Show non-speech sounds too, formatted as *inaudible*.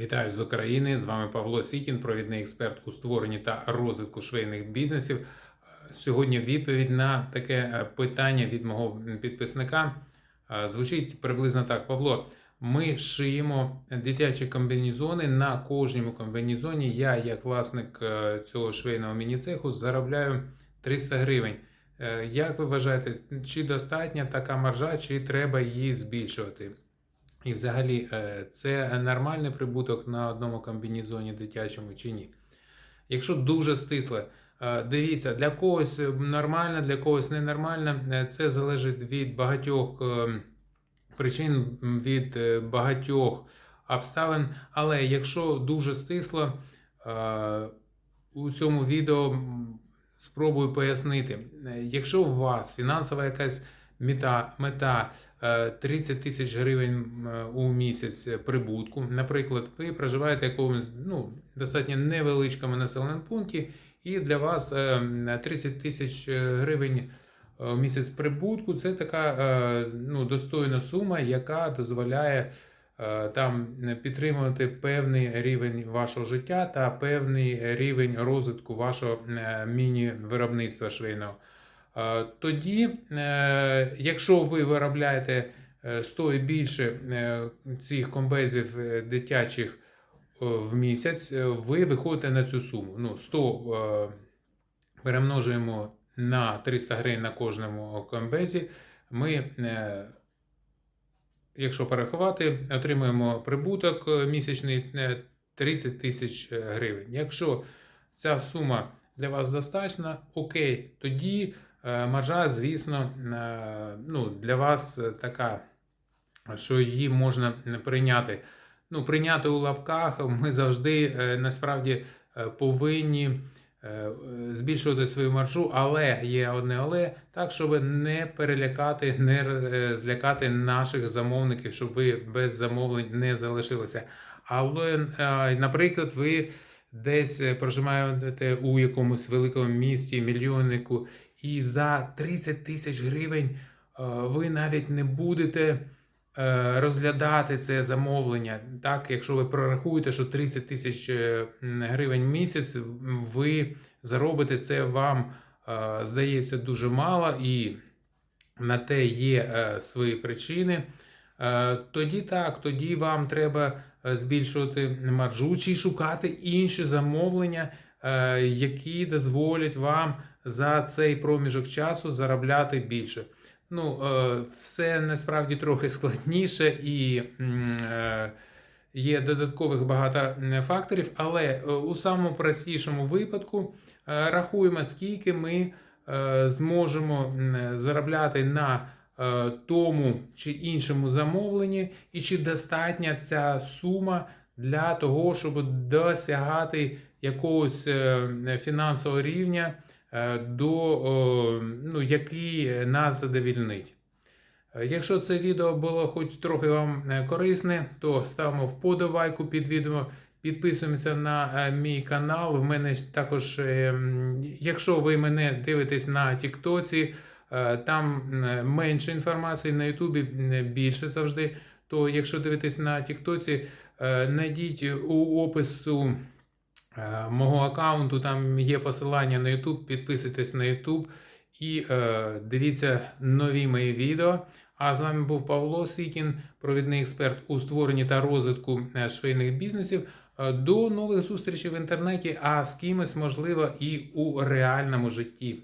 Вітаю з України! З вами Павло Сікін, провідний експерт у створенні та розвитку швейних бізнесів. Сьогодні відповідь на таке е, питання від мого підписника е, звучить приблизно так: Павло, ми шиємо дитячі комбінезони. На кожному комбінезоні я, як власник е, цього швейного міні-цеху, заробляю 300 гривень. Як ви вважаєте, чи достатня така маржа, чи треба її збільшувати? І взагалі, е, це нормальний прибуток на одному комбінезоні дитячому чи ні? Якщо дуже стисло, е, дивіться, для когось нормально, для когось ненормально. Е, Це залежить від багатьох е, причин, від е, багатьох обставин. Але якщо дуже стисло, е, у цьому відео спробую пояснити. Е, Якщо у вас фінансова якась мета, мета е, 30 тисяч гривень е, у місяць прибутку, наприклад, ви проживаєте в якомусь ну, достатньо невеличкому населеному пункті, і для вас е, 30 тисяч гривень е, в місяць прибутку це така е, ну, достойна сума, яка дозволяє е, там підтримувати певний рівень вашого життя та певний рівень розвитку вашого е, міні-виробництва швейного. Е, Тоді, е, якщо ви виробляєте е, 100 і більше е, цих комбезів е, дитячих е, в місяць, е, ви виходите на цю суму. Ну, 100 е, перемножуємо на 300 гривень на кожному комбезі. Ми, е, якщо порахувати, отримуємо прибуток е, місячний е, 30 тисяч гривень. Якщо ця сума для вас достатня, окей, тоді е, маржа, звісно, е, ну, для вас е, така, що її можна прийняти. Ну, прийняти у лапках *laughs* ми завжди е, насправді е, повинні е, збільшувати свою маржу, але є одне але, так, щоб не перелякати, не е, злякати наших замовників, щоб ви без замовлень не залишилися. Але, е, наприклад, ви десь е, проживаєте у якомусь великому місті, мільйоннику, і за 30 тисяч гривень е, ви навіть не будете е, розглядати це замовлення. Так, якщо ви прорахуєте, що 30 тисяч е, гривень в місяць ви заробите, це вам здається дуже мало, і на те є свої причини. Тоді так, тоді вам треба збільшувати маржу чи шукати інші замовлення, які дозволять вам за цей проміжок часу заробляти більше. Ну, е, все насправді трохи *laughs* складніше і е, є додаткових багато факторів, але е, у самому простішому випадку е, рахуємо, скільки ми е, зможемо заробляти на е, тому чи іншому замовленні, і чи достатня ця сума для того, щоб досягати якогось е, фінансового рівня, е, до, ну, який нас задовільнить. Е, Якщо це відео було хоч трохи вам корисне, то ставимо вподобайку під відео, підписуємося на мій канал. В мене також, якщо ви мене дивитесь на Тіктоці, там менше інформації, на Ютубі більше завжди. То якщо дивитесь на Тіктоці, найдіть у опису мого аккаунту, там є посилання на YouTube, підписуйтесь на YouTube і е, дивіться нові мої відео. А з вами був Павло Сікін, провідний експерт у створенні та розвитку е, швейних бізнесів. Е, До нових зустрічей в інтернеті, а з кимось, можливо, і у реальному житті.